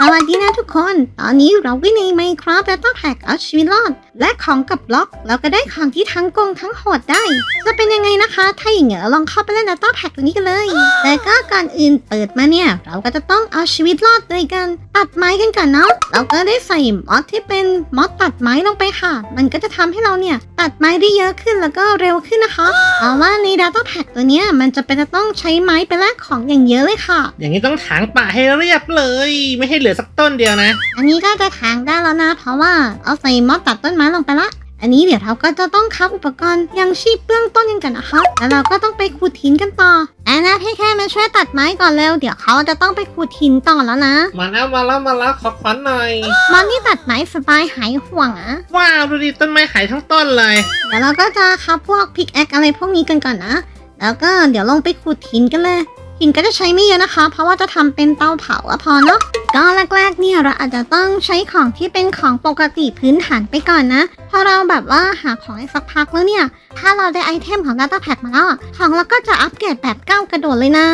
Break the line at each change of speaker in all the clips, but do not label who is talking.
สวัสดีนะทุกคน ตอนนี้เราก็ใน Minecraft Data Pack เอาชีวิตรอด และของกับบล็อกเราก็ได้ของที่ทั้งโกงทั้งโหดได้ จะเป็นยังไงนะคะ ถ้าอย่างเงี้ยลองเข้าไปเล่น Data Pack ตัวนี้กันเลย แต่ก็ก่อนอื่นเปิดมาเนี่ย เราก็จะต้องเอาชีวิตรอดโดยการตัดไม้กันก่อนเนาะ เราก็ได้ใส่มอดที่เป็นมอดตัดไม้ลงไปค่ะ มันก็จะทำให้เราเนี่ยตัดไม้ได้เยอะขึ้นแล้วก็เร็วขึ้นนะคะเพราะว่าใน Data Pack ตัวเนี้ยมันจะเป็นจะต้องใช้ไม้ไปแลกของอย่างเยอะเลยค่ะ
อย่างนี้ต้องถางป่าให้เรียบเลย ไม่ให้เหลือสักต้นเดียวนะ
อันนี้ก็จะถางได้แล้วนะ เพราะว่าเอาใส่มอดตัดต้นไม้ลงไปละ อันนี้เดี๋ยวเราก็จะต้องคับอุปกรณ์ยังชีพเบื้องต้นกันก่อนนะคะ แล้วเราก็ต้องไปขูดหินกันต่ออันนะพี่แค่มาช่วยตัดไม้ก่อนเร็ว เดี๋ยวเขาจะต้องไปขูดหินต่อแล้วนะ
มาแล้วมาแล้วมาแล้วขอขวัญหน่อย
มอนนี่ตัดไม้สบายหายห่วงอะ
ว้าวดูดิต้นไม้หายทั้งต้นเลย
เดี๋ยวเราก็จะคับพวกพิกแอคอะไรพวกนี้กันก่อนนะ แล้วก็เดี๋ยวลงไปขูดหินกันเลย อิงก็จะใช้ไม่เยอะนะคะ เพราะว่าจะทำเป็นเตาเผาอะพอเนาะก็แรกๆเนี่ยเราอาจจะต้องใช้ของที่เป็นของปกติพื้นฐานไปก่อนนะพอเราแบบว่าหาของได้สักพักแล้วเนี่ย ถ้าเราได้ไอเทมของ Data Pack มาแล้วของเราก็จะอัปเกรดแบบก้าวกระโดดเลยนะ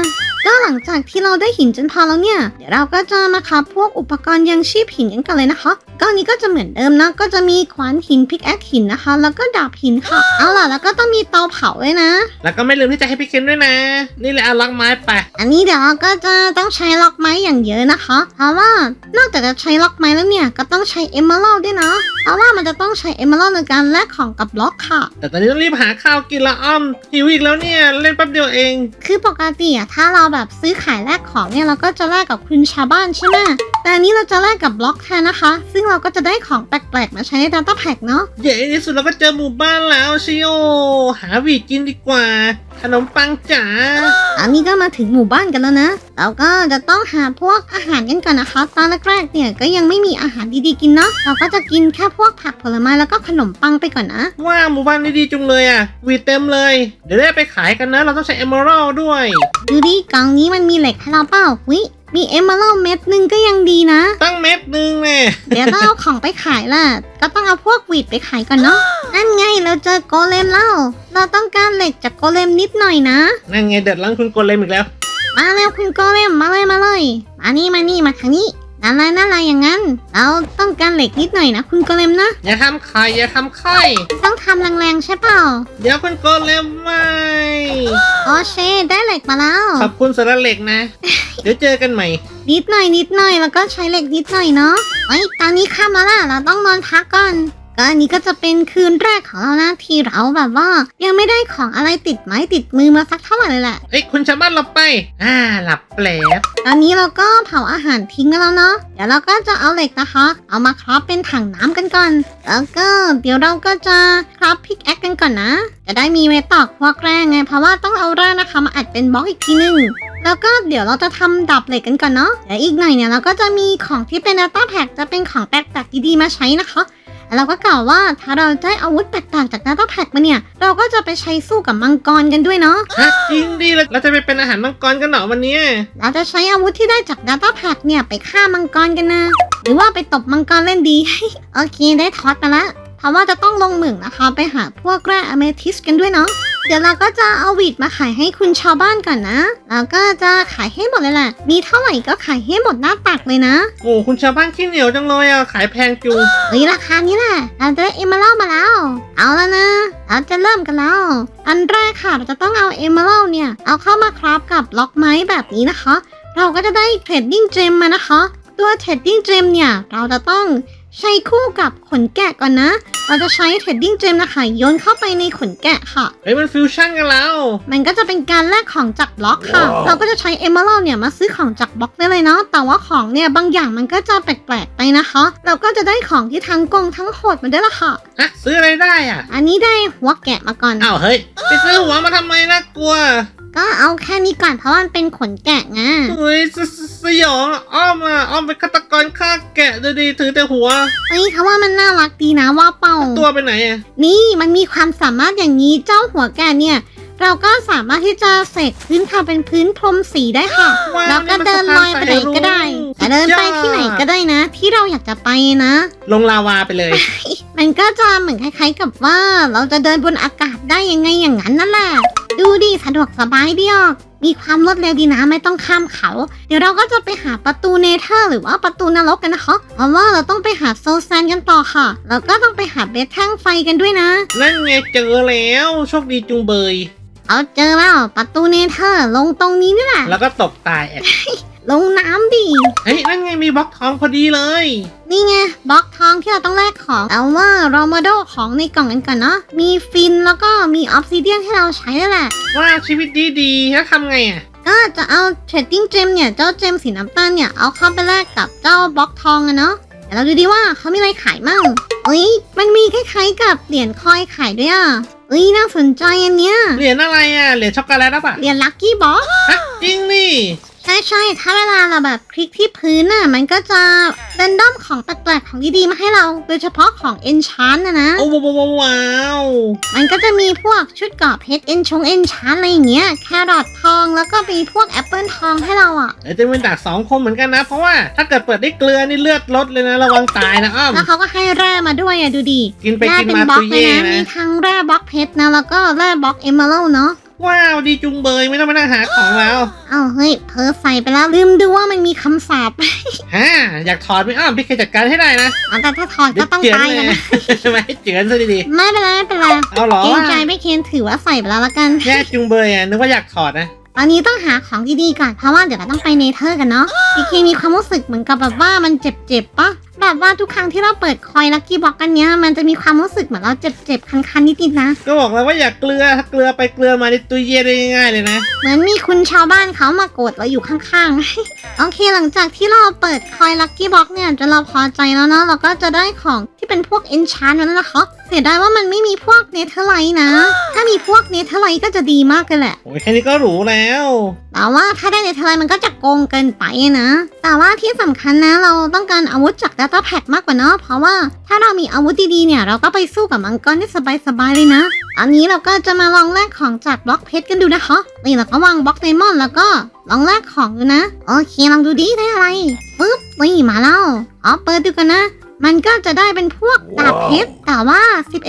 ก็หลังจากที่เราได้หินจนพอแล้วเนี่ย เดี๋ยวเราก็จะมาคับพวกอุปกรณ์ยังชีพหินกันกันเลยนะคะก็อันนี้ก็จะเหมือนเดิมนะ ก็จะมีขวานหินพิกแอคหินนะคะ แล้วก็ดาบหินค่ะ เอาล่ะ แล้วก็ต้องมีเตาเผาด้วยนะ
แล้วก็ไม่ลืมที่จะให้พี่เคนด้วยนะ นี่แหละเอาลักไม้ไป
อันนี้เดี๋ยวเราก็จะต้องใช้ล็อกไม้อย่างเยอะนะคะ เพราะว่านอกจากจะใช้ล็อกไม้แล้วเนี่ย ก็ต้องใช้เอมเมอรัลด้วยนะ เพราะว่ามันจะต้องใช้เอมเมอรัลในการแลกของกับบล็อกค่ะ
แต่ตอนนี้ต้องรีบหาข้าวกินละอ้อมหิวอีกแล้วเนี่ยเล่นแป๊บเดียวเอง
คือปกติอะถ้าเราแบบซื้อขายแลกของเนี่ยเราก็จะแลกกับคุณชาวบ้านใช่ไหมแต่อันนี้เราจะแลกกับบล็อกแทนนะคะ ซึ่งเราก็จะได้ของแปลกๆ มาใช้ใน Data Pack เนาะ
เย้ในที่สุดเราก็เจอหมู่บ้านแล้วชิโอหาหวีดกินดีกว่าขนมปังจ๋า
อันนี้ก็มาถึงหมู่บ้านกันแล้วนะเราก็จะต้องหาพวกอาหารกันก่อนนะคะ ตอนแรกๆเนี่ยก็ยังไม่มีอาหารดีๆกินเนาะ เราก็จะกินแค่พวกผักผลไม้แล้วก็ขนมปังไปก่อนนะ
ว้าวหมู่บ้านนี้ดีจุงเลยอะหวีดเต็มเลย เดี๋ยวได้ไปขายกันนะ เราต้องใช้เอมเมอรัลด้วย
ดูดิกล่องนี้มันมีเหล็กให้เราเปล่าวิ มีเอมเมอรัลเม็ดหนึ่งก็ยังดีนะ
ตั้งเม็ดหนึงแน่
เดี๋ยวต้องเอาของไปขายล่ะ ก็ต้องเอาพวกหวีดไปขายก่อนเนาะ นั่นไงเราเจอโกเลมแล้ว เราต้องการเหล็กจากโกเลมนิดหน่อยนะ
นั่นไงเดือดร้อนคุณโกเลมอีกแล้ว
มาเร็วคุณโกเลมมาเลยมาเลย มานี่มานี่มาทางนี้นั่น อะไรนั่นอะไรอย่างนั้น เราต้องการเหล็กนิดหน่อยนะคุณโกเลมนะ
อย่าทำไข่อย่าทำไข่
ต้องทำแรงๆใช่เปล่า
เดี๋ยวคุณโกเลมไม่
โอเชได้เหล็กมาแล้ว
ขอบคุณสารเหล็กนะ เดี๋ยวเจอกันใหม่
นิดหน่อยนิดหน่อยแล้วก็ใช้เหล็กนิดหน่อยเนาะเฮ้ยตอนนี้ค่ำแล้วล่ะเราต้องนอนพักก่อน ก็อันนี้ก็จะเป็นคืนแรกของเรานะที่เราแบบว่า ยังไม่ได้ของอะไรติดไม้ติดมือมาสักเท่าไหร่เลยแหละ
เอ้ยคุณชาวบ้านหลับไป อ่า หลับแปลบ
ตอนนี้เราก็เผาอาหารทิ้งกันแล้วเนาะเดี๋ยวเราก็จะเอาเหล็กนะคะ เอามาครอบเป็นถังน้ำกันก่อน แล้วก็เดี๋ยวเราก็จะครอบพิกแอคกันก่อนนะ จะได้มีไว้ตอกพวกแร่ไง เพราะว่าต้องเอาแร่นะคะมาอัดเป็นบล็อกอีกทีหนึงแล้วก็เดี๋ยวเราจะทำดับเหล็กกันก่อนเนาะเดี๋ยวอีกหน่อยเนี่ยเราก็จะมีของที่เป็น Data Pack จะเป็นของแปลกๆดีๆมาใช้นะคะแล้ว เราก็กล่าวว่าถ้าเราได้อาวุธแปลกๆจาก Data Pack มาเนี่ย เราก็จะไปใช้สู้กับมังกรกันด้วยเนาะ
ฮะจริงดิเราเราจะไปเป็นอาหารมังกรกันเหรอวันเนี้ย
เราจะใช้อาวุธที่ได้จาก Data Pack เนี่ยไปฆ่ามังกรกันนะ หรือว่าไปตบมังกรเล่นดี โอเคได้ทอดมาละเพราะว่าจะต้องลงเหมืองนะคะ ไปหาพวกแร่อเมทิสกันด้วยเนาะ เดี๋ยวเราก็จะเอาวีดมาขายให้คุณชาวบ้านก่อนนะแล้วก็จะขายให้หมดเลยแหละ มีเท่าไหร่ก็ขายให้หมดหน้าตักเลยนะ
โอ้คุณชาวบ้านขี้เหนียวจังเลยอะขายแพงจุง
เฮ้ยราคานี้แหละเราจะได้เอมเมอรัลมาแล้ว เอาแล้วนะ เราจะเริ่มกันแล้ว อันแรกค่ะเราจะต้องเอาเอมเมอรัลเนี่ย เอาเข้ามาคราฟกับล็อกไม้แบบนี้นะคะ เราก็จะได้เทรดดิ้งเจมมานะคะ ตัวเทรดดิ้งเจมเนี่ยเราจะต้อง ใช้คู่กับขนแกะก่อนนะ เราจะใช้เทรดดิ้งเจมนะคะโยนเข้าไปในขนแกะค่ะ
เฮ้ยมันฟิวชั่นกันแล้ว
มันก็จะเป็นการแลกของจากบล็อกค่ะ
ว้าว
เราก็จะใช้เอมเมอรัลเนี่ยมาซื้อของจากบล็อกได้เลยเนาะ แต่ว่าของเนี่ยบางอย่างมันก็จะแปลกๆไปนะคะ เราก็จะได้ของที่ทั้งกงทั้งโหดมาได้วยละค่ะ
ฮะซื้ออะไรได้อะ
อันนี้ได้หัวแกะมาก่อน
อ้าวเฮ้ยไปซื้อหัวมาทำไมน่ากลัว
ก็เอาแค่นี้ก่อนเพราะว่ามันเป็นขนแกะไง
เฮ้ยสสสยองอะอ้อมอะอ้อมเป็นฆาตกรฆ่า แกะดูดีถือแต่หัว
เอ้ยเขาว่ามันน่ารักดีนะว่าเป่า
ตัวไปไหนอะ
นี่มันมีความสามารถอย่างนี้เจ้าหัวแกะเนี่ย เราก็สามารถที่จะเสกพื้นทำเป็นพื้นพรมสีได้ค่ะ
ว้าว
แล้วก็เดินลอยไปไหนก็ได้
นี่มันสะพานสายรุ้ง
แต่เดินไป
สุดยอด
ที่ไหนก็ได้นะ ที่เราอยากจะไปนะ
ลงลาวาไปเลย
มันก็จะเหมือนคล้าย ๆ กับว่าเราจะเดินบนอากาศได้ยังไงอย่างนั้นนั่นแหละ ดูดิสะดวกสบายดีออก มีความรวดเร็วดีนะไม่ต้องข้ามเขา เดี๋ยวเราก็จะไปหาประตูเนเธอร์หรือว่าประตูนรกกันนะคะเพราะว่าเราต้องไปหาโซแซนกันต่อค่ะ แล้วก็ต้องไปหาเบสแท่งไฟกันด้วยนะ
นั่นไงเจอแล้วโชคดีจุงเบย
เอาเจอแล้วประตูเนเธอร์ลงตรงนี้นี่แหละ
แล้วก็ตกตายแอะ
ลงน้ำดิ
เฮ้ยนั่นไงมีบล็อกทองพอดีเลย
นี่ไงบล็อกทองที่เราต้องแลกของเอาว่าเรามาดูของในกล่องกันก่อนเนาะมีฟินแล้วก็มีออฟซิเดียนให้เราใช้แล้วแหละ
ว่าชีวิตดีดีๆแล้วทำไงอะ
ก็จะเอาเทรดดิ้งเจมเนี่ย เจ้าเจมสีน้ำตาลเนี่ย เอาเข้าไปแลกกับเจ้าบล็อกทองอะเนาะเดี๋ยวเราดูดีว่าเขามีอะไรขายมั่งเอ้ยมันมีคล้ายๆกับเหรียญคอยขายด้วยอะเอ้ยน่าสนใจอันเนี้ย
เหรียญอะไรอะ เหรียญช็อกโกแลตหรือเปล่า
เหรียญลัคกี้บ็อก
ฮะจริงนี่
ใช่ใช่ๆถ้าเวลาเราแบบคลิกที่พื้นน่ะ มันก็จะเรนดอมของแปลกๆของดีๆมาให้เรา โดยเฉพาะของเอนชานนะนะ
โอ้ว้าวว้าวว้าว
มันก็จะมีพวกชุดเกราะเพชรเอนชงเอนชานอะไรอย่างเงี้ย แครอททองแล้วก็มีพวกแอปเปิลทองให้เราอะ
เดี๋ยวจะเป็นดาบสองคมเหมือนกันนะ เพราะว่าถ้าเกิดเปิดได้เกลือนี่เลือดลดเลยนะระวังตายนะอ้อม
แล้วเขาก็ให้แร่มาด้วยอะดูดิ
กินไป
แร่
กิน
เป็น
มา
บล็อ
ตุ
ก
ย
เลย
เย่
นะ
นะ
มีทั้งแร่บล็อกเพชรนะแล้วก็แร่บล็อกเอมเมอรัลเนาะ
ว้าวดีจุงเบยไม่ต้องมานั่งหาของแล้ว
เอ้าเฮ้ยเพอใส่ไปแล้วลืมดูว่ามันมีคำสาป
ฮะอยากถอดไหมอ้อมพี่เคยจัดการให้ได้นะ
อ๋อแต่ถ้าถอด
เดี๋
ก็
ยว
ต้อง
เจือน
ตาย
เล
กัน
ย
นะ
ไม่ให้เจือนซะดี
ไม่เป็นไรไม่เป็นไร
ๆเอาเหรอ
เกรง
ว่า
ใจไม่เคนถือว่าใส่ไปแล้วละกัน
แย่จุงเบยอะนึกว่าอยากถอดนะ
ตอนนี้ต้องหาของดีๆก่อนเพราะว่าเดี๋ยวเราต้องไปเนเธอร์กันเนาะพี่เคมีความรู้สึกเหมือนกับแบบว่ามันเจ็บๆปะแบบว่าทุกครั้งที่เราเปิดคอยลักกี้บ็อกกันเนี้ยมันจะมีความรู้สึกเหมือนเราเจ็บๆคันๆนิดๆนะ
ก็บอกแล้วว่าอยากเกลือถ้าเกลือไปเกลือมาในตุยเย่ได้ง่ายๆเลยนะ
เหมือนมีคุณชาวบ้านเขามาโกรธเราอยู่ข้างๆ โอเคหลังจากที่เราเปิดคอยลักกี้บ็อกเนี่ยจนเราพอใจแล้วเนาะเราก็จะได้ของที่เป็นพวกเอนชานแล้วนะคะเสียดายว่ามันไม่มีพวกเนเธอร์ไลท์นะ ถ้ามีพวกเนเธอร์ไลท์ก็จะดีมากเลยแหละ
โอ้ยแค่นี้ก็หรูแล้ว
แต่ว่าถ้าได้เนเธอร์ไลท์มันก็จะโกงเกินไปนะ แต่ว่าที่สำคัญนะเราต้องการอาวุธจาก Data Pack มากกว่าเนาะ เพราะว่าถ้าเรามีอาวุธดีๆเนี่ย เราก็ไปสู้กับมังกรได้สบายๆเลยนะ อันนี้เราก็จะมาลองแลกของจากบล็อกเพชรกันดูนะคะ นี่เราก็วางบล็อกไดมอนด์แล้วก็ลองแลกของดูนะ โอเคลองดูดิได้อะไรปึ๊บนี่มาแล้วอ๋อเปิดดูกันนะ มันก็จะได้เป็นพวกดาบเพชรแต่ว่า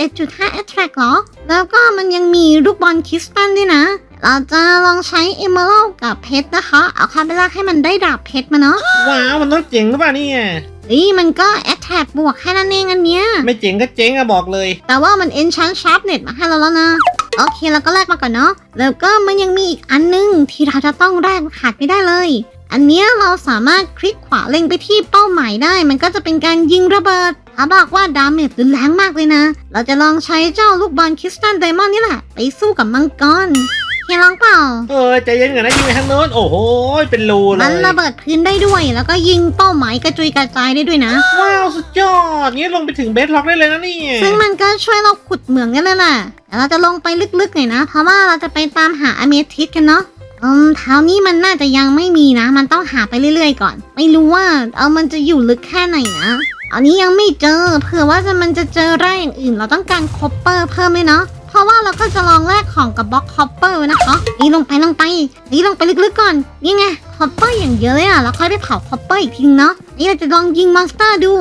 11.5 attract เหรอ แล้วก็มันยังมีลูกบอลคริสตัลด้วยนะ เราจะลองใช้ Emerald กับเพชรนะคะ เอาคาไปแลกให้มันได้ดาบเพชรมาเนาะ
ว้าวมันต้องเจ๋งหรือเปล่าเนี่ย
เฮ้ยมันก็ attract บวกแค่นั้นเองอันเนี้ย
ไม่เจ๋งก็เจ๋งอะบอกเลย
แต่ว่ามัน enchant sharpness มาให้เราแล้วนะโอเคเราก็แลกมาก่อนเนาะแล้วก็มันยังมีอีกอันนึงที่เราจะต้องแลกขาดไม่ได้เลย อันเนี้ยเราสามารถคลิกขวาเล็งไปที่เป้าหมายได้ มันก็จะเป็นการยิงระเบิดถ้าบอกว่าดาเมจรุนแรงมากเลยนะ เราจะลองใช้เจ้าลูกบอลคริสตัลไดมอนด์นี่แหละ ไปสู้กับมังกรเฮียลองเปล่า
เออใจเย็นก่อนนะยิงไปทางโน้นโอ้โห เป็นรูเล
มัน
ย
ระเบิดพื้นได้ด้วย แล้วก็ยิงเป้าหมายกระจุยกระจายได้ด้วยนะ
ว้าวสุดยอดนี้ลงไปถึงเบสล็อกได้เลยนะเนี่ย
ซึ่งมันก็ช่วยเราขุดเหมืองได้เลยแหละแต่เราจะลงไปลึกๆหน่อยนะ เพราะว่าเราจะไปตามหาอเมทิสกันเนาะ อืมเท้านี้มันน่าจะยังไม่มีนะ มันต้องหาไปเรื่อยๆ ก่อน ไม่รู้ว่า เอามันจะอยู่ลึกแค่ไหนนะ อันนี้ยังไม่เจอ เผื่อว่าจะมันจะเจอแร่อย่างอื่น เราต้องการคอปเปอร์เพิ่มเลยเนาะ เพราะว่าเราก็จะลองแลกของกับบล็อกคอปเปอร์นะคะ นี่ลงไปลงไป นี่ลงไปลึกๆก่อน นี่ไงคอปเปอร์อย่างเยอะเลยอะแล้วค่อยไปเผาคอปเปอร์อีกทีนึงเนาะ นี่เราจะลองยิงมอนสเตอร์ดู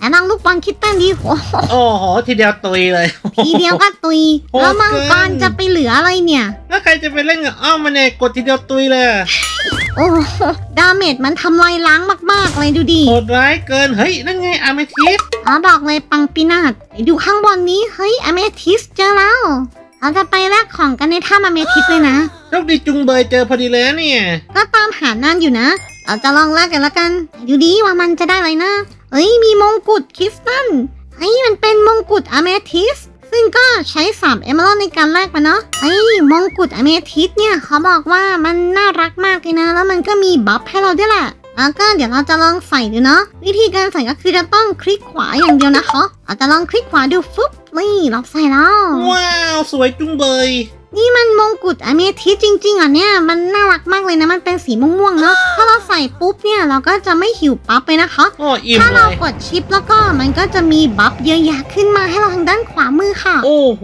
แล้วลองลูกบอลคิดตันดีโอ้โห
โอ้โห ทีเดียวตุยเลย
ทีเดียวก็ตุย
โหด
แล้วมังกร
เกิน
จะไปเหลืออะไรเนี่ย
แล้วใครจะไปเล่นกับอ้อมมาเนี่ยกดทีเดียวตุยเลย
โอ้โหดาเมจมันทำลายล้างมากๆเลยดูดิ
โหดร้ายเกิน เฮ้ย นั่นไงอาร์เมทิส
อ๋อบอกเลยปังปินาศไปดูข้างบนนี้ เฮ้ยอเมทิสเจอแล้วเราจะไปแลกของกันในถ้ำอเมทิสเลยนะ
โชคดีจุงเบยเจอพอดีเลยนะเนี่ย
ก็ตามหานานอยู่นะ เราจะลองแลกกันละกันดูดิว่ามันจะได้อะไรนะเฮ้ยมีมงกุฎคริสตัลเฮ้ยมันเป็นมงกุฎอเมทิสซึ่งก็ใช้3เอม r ร d ในการแลกมาเนาะเฮ้ยมงกุฎอเมทิสเนี่ยเขาบอกว่ามันน่ารักมากเลยนะ แล้วมันก็มีบัฟให้เราด้วยแหละแล้วก็เดี๋ยวเราจะลองใส่ดูเนาะวิธีการใส่ก็คือจะต้องคลิกขวาอย่างเดียวนะคะเราจะลองคลิกขวาดูฟึบนี่เราใส่แล้ว
ว้าว สวยจุงเบย
นี่มันมงกุฎอเมทิสจริง ๆอะเนี่ยมันน่ารักมากเลยนะมันเป็นสีม่วงๆเนาะถ้าเราใส่ปุ๊บเนี่ยเราก็จะไม่หิวปั๊บเลยนะคะ
โอ้อิ่ม
ถ้า
เล
เรา
ย
กดชิปแล้วก็มันก็จะมีบัฟเยอะแยะขึ้นมาให้เราทางด้านขวามือค่ะ
โอ้โห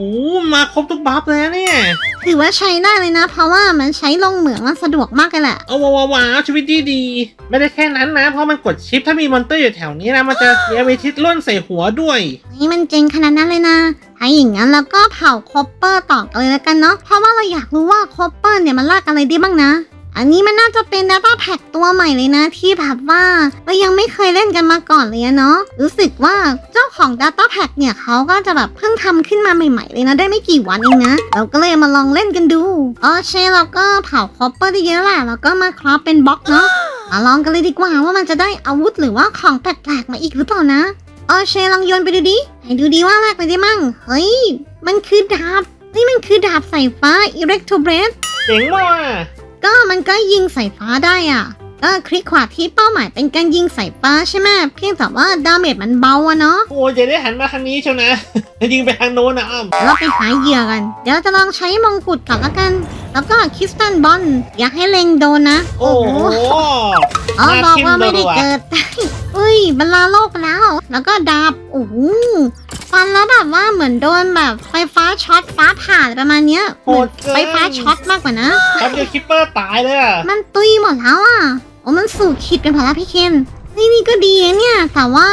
มาครบทุกบัฟเลยนะเนี่ย
ถือว่าใช้ได้เลยนะ เพราะว่ามันใช้ลงเหมืองมันสะดวกมากเลยแหละ
เอาว้าวว้าวชีวิตดีดีๆไม่ได้แค่นั้นนะ เพราะมันกดชิปถ้ามีมอนเตอร์อยู่แถวนี้นะมันจะมีอาร์เมทิสล่นใส่หัวด้วย
นี่มันเจ๋งขนาดนั้นเลยนะ ถ้าอย่างนั้นเราก็เผาคอปเปอร์ต่อกันเลยแล้วกันเนาะ เพราะว่าเราอยากรู้ว่าคอปเปอร์เนี่ยมันลากอะไรได้บ้างนะ อันนี้มันน่าจะเป็น Data Pack ตัวใหม่เลยนะ ที่แบบว่าเรายังไม่เคยเล่นกันมาก่อนเลยอะเนาะ รู้สึกว่าเจ้าของ Data Pack เนี่ยเขาก็จะแบบเพิ่งทำขึ้นมาใหม่ๆเลยนะ ได้ไม่กี่วันเองนะ เราก็เลยมาลองเล่นกันดูโอเคเราก็เผาคอปเปอร์ได้เยอะแหละแล้วก็มาคราฟเป็นบล็อกเนาะมาลองกันเลยดีกว่าว่ามันจะได้อาวุธหรือว่าของแปลกๆมาอีกหรือเปล่านะ โอเคลองโยนไปดูดิให้ดูดีว่าแรกไปได้มั่ง เฮ้ย มันคือดาบเฮ้ยมันคือดาบสายฟ้า Electro Blade
เจ๋งมาก
ก็มันก็ยิงสายฟ้าได้อะ ก็คลิกขวาที่เป้าหมายเป็นการยิงสายฟ้าใช่ไหมเพียงแต่ว่าดาเมจมันเบาอะเนาะ
โอ้ยจะได้หันมาทางนี้เชียวนะยิงไปทางโน้นนะอ้อม
เดี๋ยวเราไปหาเหยื่อกัน เดี๋ยวเราจะลองใช้มงกุฎก่อนละกัน แล้วก็คริสตันบอลอยากให้เล็งโดนนะ
โอ้โห
อ๋อ
น่า
บอก
ทิ่ม
ว่าไม่ได้
รัวๆ
เกิด อุ้ยบรรลาโลกไปแล้ว แล้วก็ดาบโอ้โหฟันแล้วแบบว่าเหมือนโดนแบบไฟฟ้าช็อตฟ้าผ่าอะไรประมาณเนี้ย
โหดเกิน
ไฟฟ้าช็อตมากกว่านะ
แป๊บเดียวคิปเปอร์ตายเลยอะ
มันตุยหมดแล้วอะโอ้มันสู่ขีดกันพอแล้วพี่เคนนี่นี่ก็ดีนะเนี่ย แต่ว่า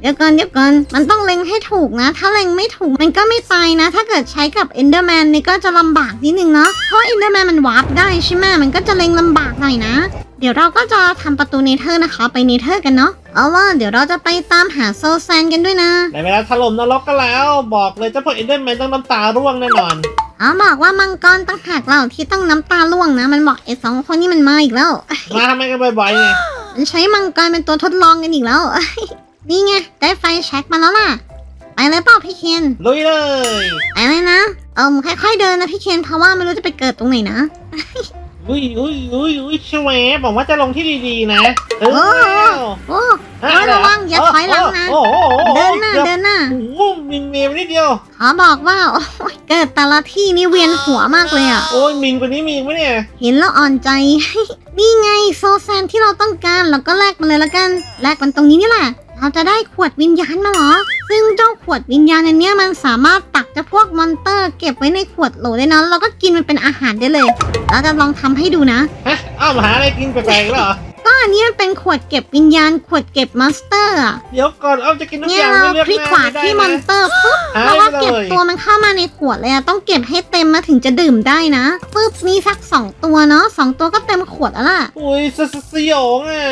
เดี๋ยวก่อนเดี๋ยวก่อนมันต้องเล็งให้ถูกนะ ถ้าเล็งไม่ถูกมันก็ไม่ตายนะ ถ้าเกิดใช้กับเอนเดอร์แมนนี่ก็จะลำบากนิดนึงเนาะ เพราะเอนเดอร์แมนมันวาร์ปได้ใช่ไหมมันก็จะเล็งลำบากหน่อยนะ เดี๋ยวเราก็จะทำประตูเนเธอร์นะคะ ไปเนเธอร์กันเนาะ เอาว่าเดี๋ยวเราจะไปตามหาโซแซนกันด้วยนะ
ได้เวลาถล่มนรกกันแล้ว บอกเลยเจ้าพวกเอ็นเดอร์แมนต้องน้ำตาร่วงแน่นอน
อ๋อบอกว่ามังกรตั้งหากเราที่ต้องน้ำตาล่วงนะ มันบอกไอ้สองคนนี้มันมาอีกแล้ว
มาทำไมกันบ่อยๆไง
มันใช้มังกรเป็นตัวทดลองกันอีกแล้ว นี่ไงได้ไฟแช็กมาแล้วล่ะ ไปเลยเปล่าพี่เคน
ลุยเลย
ไปเลยนะ เอิมค่อยๆเดินนะพี่เคนเพราะว่าไม่รู้จะไปเกิดตรงไหนนะ
อุ้ยอุ้ยอุ้ยอุ้ยชเวฟบอกว่าจะลงที่ดีๆนะ เออ
โอ้โอ้ยระวังอย่าถอยหลังนะ
โอ้โห
เดินหน้าเดินหน้า
โอ้โหมินเมย์ไปนิดเดียว
ขอบอกว่าโอ้ยเกิดแต่ละที่นี่เวียนหัวมากเลยอะ
โอ้ยมินกว่านี้มีอีกไหมเนี่ย
เห็นแล้วอ่อนใจ นี่ไงโซแซนที่เราต้องการเราก็แลกมันเลยละกัน แลกมันตรงนี้นี่แหละ เราจะได้ขวดวิญญาณมาเหรอ ซึ่งเจ้าขวดวิญญาณอันเนี้ยมันสามารถตักเจะพวกมอนเตอร์เก็บไว้ในขวดโหลได้นะเราก็กินมันเป็นอาหารได้เลยเราจะลองทำให้ดูนะ
ฮะอ้าวมาหาอะไรกินแปลกๆแล้วเหรอ
ก็อันเนี้ยเป็นขวดเก็บวิญญาณขวดเก็บมอนสเตอร์อะ
เดี๋ยวก่อนอ้อมจะกินทุก
เนี่
อยย่าง
เรา
ไม่เลือก
คลิก
หน้า
ขวา
ไม่ได้
ที่มอน
นะ
เตอร์ปุ๊บ
หาย
แล้วก็
ไปเลย
เก็บตัวมันเข้ามาในขวดเลยอะต้องเก็บให้เต็มมาถึงจะดื่มได้นะปุ๊บมีสักสองตัวเนาะสองตัวก็เต็มขวดแล้วล่ะ
อุ้ยสสสยองอะ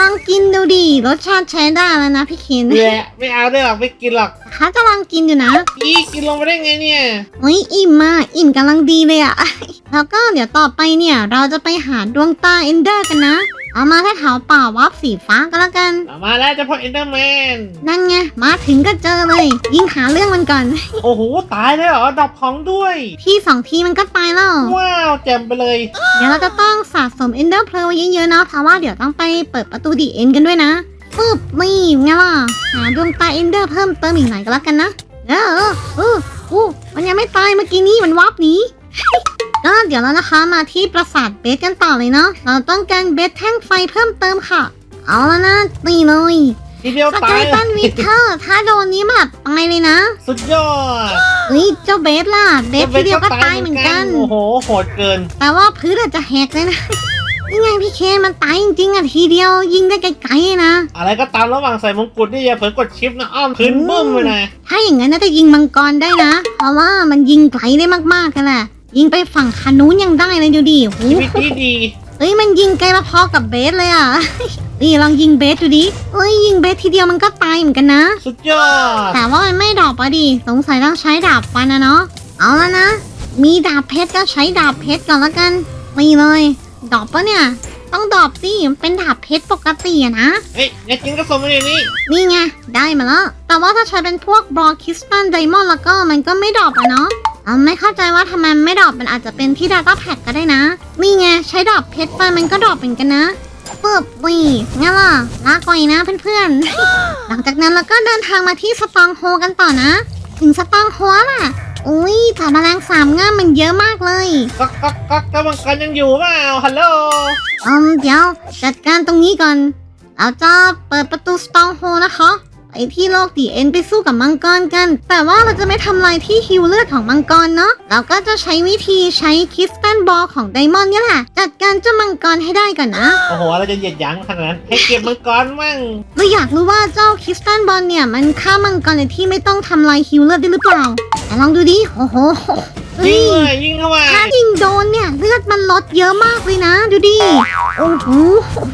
ลองกินดูดิรสชาติใช้ได้แล้วนะพี่เคน
แหละไม่เอาด้วยหรอกไม่กินหรอก
เขาจะลองกินอยู่นะ
อีกินลงไปได้ไงเนี่ย
เฮ้ยอิ่มมาอิ่มกำลังดีเลยอะ แล้วก็เดี๋ยวต่อไปเนี่ย เราจะไปหาดวงตาเอนเดอร์กันนะ เอามาถ้าแถวป่าวับสีฟ้าก็แล้วกัน
เอามาแล้วเจ้าพ่อเอ็นเดอร์แมน
นั่นไง มาถึงก็เจอเลย ยิงหาเรื่องมันก่อน
โอ้โห ตายเลยเหรอดับของด้วย
ที่สองทีมันก็ตายแล้ว
ว้าวแจ่มไปเลย
เดี๋ยวเราจะต้องสะสมเอนเดอร์เพลไว้เยอะๆนะ เพราะว่าเดี๋ยวต้องไปเปิดประตูดีเอ็นกันด้วยนะปึ๊บนี่ไงล่ะ หาดวงตาเอนเดอร์เพิ่มเติมอีกหน่อยก็แล้วกันนะ เออเออเออโอ้มันยังไม่ตายเมื่อกี้นี้มันวับหนี ก็เดี๋ยวเรานะคะมาที่ปราสาทเบสกันต่อเลยเนาะเราต้องการเบสแท่งไฟเพิ่มเติมค่ะ เอาแล้วนะตีเลย
ทีเดียว
ส
ตา
เก
ย
ลตันวิเทอร์ถ้าโดนนี้แบบตายเลยนะ
สุดยอด
เฮ้ยเจ้าเบสล่ะเบสทีเดียวก็ตายเหมือนกัน
โอ้โหโหดเกิน
แต่ว่าพื้นอาจจะแหกเลยนะ นี่ไงพี่เคนมันตายจริงๆอะทีเดียวยิงได้ไกลๆเลยนะ
อะไรก็ตามระหว่างใส่มงกุฎนี่อย่าเผลอกดชิปนะอ้อมพื้นบึ้มเลยนะ
ถ้าอย่างนั้นน่าจะยิงมังกรได้นะ เพราะว่ามันยิงไกลได้มากๆกันแหละ ยิงไปฝั่งคานูนยังได้เลยดูดิโอ้
ชี
โห
วิตที่ดี
เฮ้ยมันยิงไกลมาพอกับเบสเลยอะ นี่ลองยิงเบสดูดิเอ้ยยิงเบสทีเดียวมันก็ตายเหมือนกันนะ
สุดยอด
แต่ว่ามันไม่ดรอปอะดิสงสัยต้องใช้ดาบฟันนะเนาะเอาแล้วนะ มีดาบเพชรก็ใช้ดาบเพชรก่อนละกันนี่เลยดรอปปะเนี่ยต้องดรอปสิมันเป็นดาบเพชรปกติอะนะ
เฮ้ยอย่ากินกระสมมาอย่างนี้
นี่ไง ได้มาแล้ว แต่ว่าถ้าใช้เป็นพวกบล็อกคิสตันไดมอนด์แล้วก็มันก็ไม่ดรอปอะเนาะ เอาไม่เข้าใจว่าทำไมไม่ดรอปมันอาจจะเป็นที่ Data Pack ก็ได้นะ นี่ไงใช้ดรอปเพชรไปมันก็ดรอปเหมือนกันนะปึ๊บนี่ไงล่ะลาก่อยนะเพื่อนๆ หลังจากนั้นเราก็เดินทางมาที่สตองโฮกันต่อนะ ถึงสตองโฮล่ะอุ้ยแต่แมลงสามง่ามมันเยอะมากเลย
ก๊อกก๊อกก๊อกเจ้ามังกรยังอยู่เปล่าฮัลโหล
อืมเดี๋ยวจัดการตรงนี้ก่อนเราจะเปิดประตูสตองโฮนะคะ ไปที่โลกดีเอ็นไปสู้กับมังกรกัน แต่ว่าเราจะไม่ทำลายที่ฮิวเลือดของมังกรเนาะเราก็จะใช้วิธีใช้คิสตันบอลของไดมอนด์เนี่ยแหละ จัดการเจ้ามังกรให้ได้ก่อนนะ
โอ้โห เราจะเหยียดหยั้งขนาดนั้นให้เก็บมังกรมั่ง
เราอยากรู้ว่าเจ้าคิสตันบอลเนี่ยมันฆ่ามังกรในที่ไม่ต้องทำลายฮิวเลือดได้หรือเปล่าแต่ลองดูดิโอ้โห
ยิงเลยยิงเข้ามา
ถ้ายิงโดนเนี่ยเลือดมันลดเยอะมากเลยนะ ดูดิโอ้โห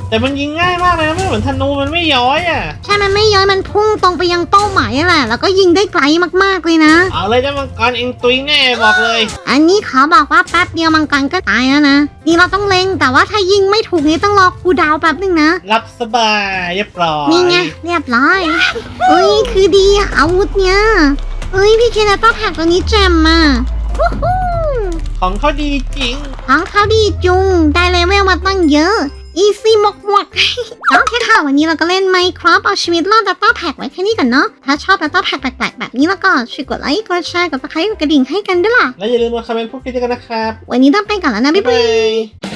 แต่มันยิงง่ายมากเลยนะไม่เหมือนธนูมันไม่ย้อยอะ
ใช่มันไม่ย้อยมันพุ่งตรงไปยังเป้าหมายแหละแล้วก็ยิงได้ไกลมากๆเลยนะ
เอาเลยเจ้ามังกรเองตุยแน่บอกเลย
อันนี้ขอบอกว่าแป๊บเดียวมังกรก็ตายแล้วนะนี่เราต้องเล็งแต่ว่าถ้ายิงไม่ถูกนี่ต้องรอคูลดาวน์แป๊บหนึงนะ
รับสบายเรียบร้อย
นี่ไงเรียบร้อยเอ้ยคือดีอะอาวุธเนี่ยเอ้ยพี่เคนต้าแพ็กตัวนี้แจ่มมาวู้ฮู้
ของเขาดีจริง
ของเขาดีจุง ได้เลเวลมาตั้งเยอะ อีซี่มกมกโอเคค่ะ วันนี้เราก็เล่น Minecraft เอาชีวิตรอด Data Pack ไว้แค่นี้ก่อนเนาะ ถ้าชอบ Data Pack แปลกๆแบบนี้แล้วก็ช่วยกดไลค์ กดแชร์ กดติดตามกดกระดิ่งให้กันด้วยล่ะ
และอย่าลืมมาคอมเมนต์พูดคุยกันนะครับ
วันนี้ต้องไปก่อนแล้วนะ บ๊ายบาย
บ๊ายบาย